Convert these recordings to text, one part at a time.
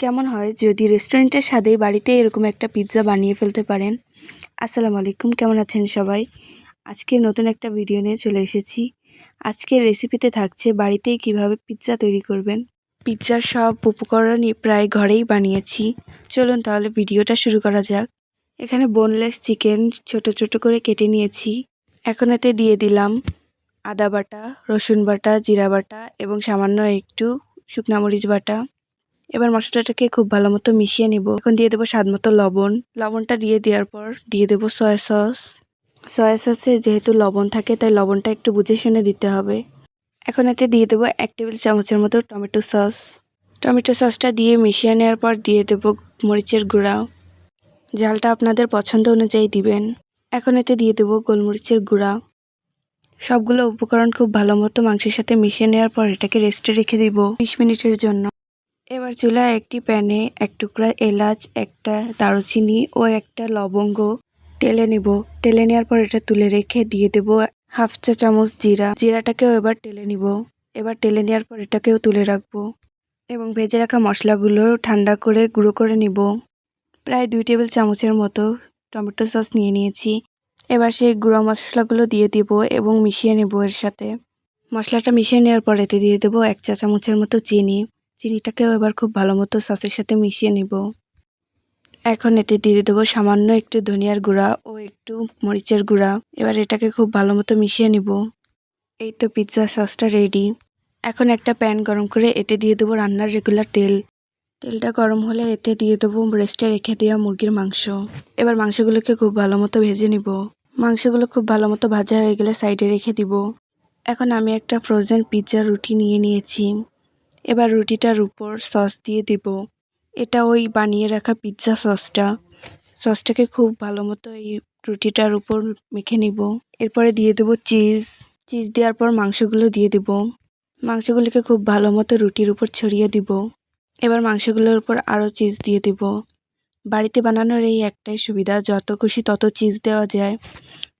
কেমন হয় যদি রেস্টুরেন্টের স্বাদেই বাড়িতে এরকম একটা পিৎজা বানিয়ে ফেলতে পারেন? আসসালামু আলাইকুম, কেমন আছেন সবাই? আজকে নতুন একটা ভিডিও নিয়ে চলে এসেছি। আজকের রেসিপিতে থাকছে বাড়িতেই কীভাবে পিৎজা তৈরি করবেন? পিৎজার সব উপকরণই প্রায় ঘরেই বানিয়েছি। চলুন তাহলে ভিডিওটা শুরু করা যাক। এখানে বোনলেস চিকেন ছোট ছোট করে কেটে নিয়েছি। এখন এতে দিয়ে দিলাম আদা বাটা, রসুন বাটা, জিরা বাটা এবং সামান্য একটু শুকনা মরিচ বাটা। এবার মশলাটাকে খুব ভালো মতো মিশিয়ে নিব। এখন দিয়ে দেবো স্বাদ মতো লবণ। লবণটা দিয়ে দেওয়ার পর দিয়ে দেবো সয়া সস। সয়া সসে যেহেতু লবণ থাকে, তাই লবণটা একটু বুঝে শুনে দিতে হবে। এখন এতে দিয়ে দেবো এক টেবিল চামচের মতো টমেটো সস। টমেটো সসটা দিয়ে মিশিয়ে নেওয়ার পর দিয়ে দেবো মরিচের গুঁড়া। ঝালটা আপনাদের পছন্দ অনুযায়ী দিবেন। এখন এতে দিয়ে দেবো গোলমরিচের গুঁড়া। সবগুলো উপকরণ খুব ভালো মতো মাংসের সাথে মিশিয়ে নেওয়ার পর এটাকে রেস্টে রেখে দিব। বিশ মিনিটের জন্য। এবার চুলায় একটি প্যানে এক টুকরা এলাচ, একটা দারুচিনি ও একটা লবঙ্গ টেলে নিব। টেলে নেওয়ার পর এটা তুলে রেখে দিয়ে দেব হাফ চা চামচ জিরা। জিরাটাকেও এবার টেলে নিব। এবার টেলে নেওয়ার পর এটাকেও তুলে রাখব এবং ভেজে রাখা মশলাগুলো ঠান্ডা করে গুঁড়ো করে নিব। প্রায় দুই টেবিল চামচের মতো টমেটো সস নিয়ে নিয়েছি। এবার সেই গুঁড়ো মশলাগুলো দিয়ে দিব এবং মিশিয়ে নেব এর সাথে। মশলাটা মিশিয়ে নেওয়ার পর এতে দিয়ে দেবো এক চা চামচের মতো চিনি। চিনিটাকেও এবার খুব ভালো মতো সসের সাথে মিশিয়ে নেব। এখন এতে দিয়ে দেবো সামান্য একটু ধনিয়ার গুঁড়া ও একটু মরিচের গুঁড়া। এবার এটাকে খুব ভালো মতো মিশিয়ে নিব। এই তো পিৎজা সসটা রেডি। এখন একটা প্যান গরম করে এতে দিয়ে দেবো রান্নার রেগুলার তেল। তেলটা গরম হলে এতে দিয়ে দেবো রেস্টে রেখে দেওয়া মুরগির মাংস। এবার মাংসগুলোকে খুব ভালো মতো ভেজে নিব। মাংসগুলো খুব ভালো মতো ভাজা হয়ে গেলে সাইডে রেখে দিব। এখন আমি একটা ফ্রোজেন পিৎজা রুটি নিয়ে নিয়েছি। এবার রুটিটার উপর সস দিয়ে দেব। এটা ওই বানিয়ে রাখা পিৎজা সসটা। সসটাকে খুব ভালো মতো এই রুটিটার উপর মেখে নিব। এরপরে দিয়ে দেবো চিজ চিজ দেওয়ার পর মাংসগুলো দিয়ে দেব। মাংসগুলিকে খুব ভালো মতো রুটির উপর ছড়িয়ে দিব। এবার মাংসগুলোর উপর আরও চিজ দিয়ে দিব। বাড়িতে বানানোর এই একটাই সুবিধা, যত খুশি তত চিজ দেওয়া যায়।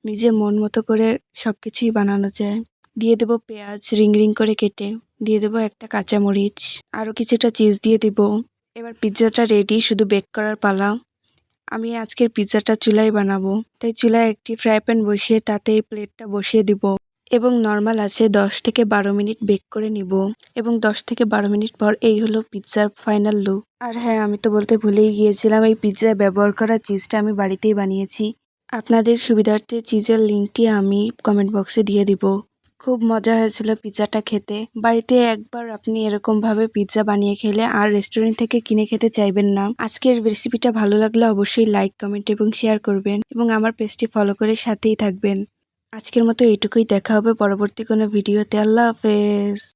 নিজের মন মতো করে সব কিছুই বানানো যায়। দিয়ে দেবো পেঁয়াজ রিং রিং করে কেটে। দিয়ে দেবো একটা কাঁচামরিচ আরও কিছুটা চিজ দিয়ে দিব। এবার পিৎজাটা রেডি শুধু বেক করার পালা। আমি আজকের পিৎজাটা চুলায় বানাবো। তাই চুলায় একটি ফ্রাই প্যান বসিয়ে তাতে এই প্লেটটা বসিয়ে দিব এবং নর্মাল আছে দশ থেকে বারো মিনিট বেক করে নিব এবং দশ থেকে বারো মিনিট পর এই হলো পিৎজার ফাইনাল লুক আর হ্যাঁ আমি তো বলতে ভুলেই গিয়েছিলাম, এই পিৎজায় ব্যবহার করা চিজটা আমি বাড়িতেই বানিয়েছি। আপনাদের সুবিধার্থে চিজের লিঙ্কটি আমি কমেন্ট বক্সে দিয়ে দিব। খুব মজা হয়েছিল পিৎজাটা খেতে। বাড়িতে একবার আপনি এরকম ভাবে পিৎজা বানিয়ে খেলে আর রেস্টুরেন্ট থেকে কিনে খেতে চাইবেন না। আজকের রেসিপিটা ভালো লাগলে অবশ্যই লাইক, কমেন্ট এবং শেয়ার করবেন এবং আমার পেজটি ফলো করে সাথেই থাকবেন। আজকের মতো এইটুকুই দেখা হবে পরবর্তী কোনো ভিডিওতে। আল্লাহ হাফেজ।